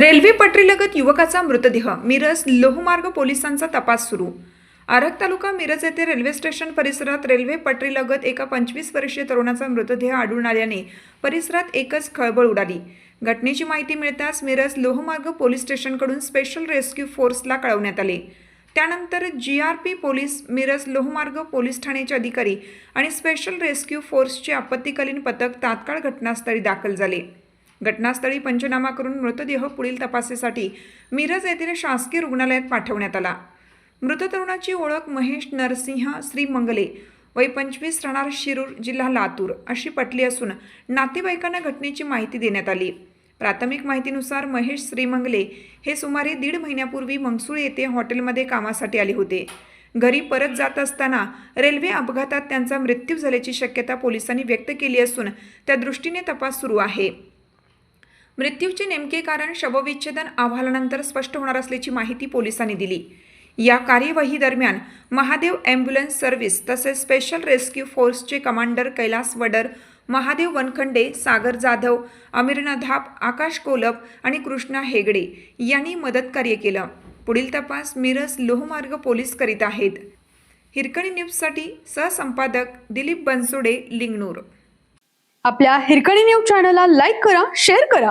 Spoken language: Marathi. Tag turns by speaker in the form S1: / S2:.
S1: रेल्वे पटरीलगत युवकाचा मृतदेह. मिरज लोहमार्ग पोलिसांचा तपास सुरू. आरग तालुका मिरज येथे रेल्वे स्टेशन परिसरात रेल्वे पटरीलगत एका पंचवीस वर्षीय तरुणाचा मृतदेह आढळून आल्याने परिसरात एकच खळबळ उडाली. घटनेची माहिती मिळताच मिरज लोहमार्ग पोलीस स्टेशनकडून स्पेशल रेस्क्यू फोर्सला कळवण्यात आले. त्यानंतर G R P police Miraj लोहमार्ग पोलीस ठाण्याचे अधिकारी आणि स्पेशल रेस्क्यू फोर्सचे आपत्तीकालीन पथक तात्काळ घटनास्थळी दाखल झाले. घटनास्थळी पंचनामा करून मृतदेह पुढील तपासासाठी मिरज येथील शासकीय रुग्णालयात पाठवण्यात आला. मृत तरुणाची ओळख महेश नरसिंह श्रीमंगले. वय पंचवीस राहणार शिरूर जिल्हा लातूर अशी पटली असून नातेवाईकांना घटनेची माहिती देण्यात आली. प्राथमिक माहितीनुसार महेश श्रीमंगले हे सुमारे दीड महिन्यापूर्वी मंगसूळ येथे हॉटेलमध्ये कामासाठी आले होते. घरी परत जात असताना रेल्वे अपघातात त्यांचा मृत्यू झाल्याची शक्यता पोलिसांनी व्यक्त केली असून त्या दृष्टीने तपास सुरू आहे. मृत्यूचे नेमके कारण शवविच्छेदन अहवालानंतर स्पष्ट होणार असल्याची माहिती पोलिसांनी दिली. या कार्यवाही दरम्यान महादेव ॲम्ब्युलन्स सर्व्हिस तसेच स्पेशल रेस्क्यू फोर्सचे कमांडर कैलास वडर महादेव वनखंडे सागर जाधव अमिरना धाप आकाश कोलप आणि कृष्णा हेगडे यांनी मदतकार्य केलं. पुढील तपास मिरज लोहमार्ग पोलीस करीत आहेत. हिरकणी न्यूजसाठी सहसंपादक दिलीप बनसोडे लिंगणूर
S2: आपल्या हिरकणी न्यूज चॅनलला लाईक करा शेअर करा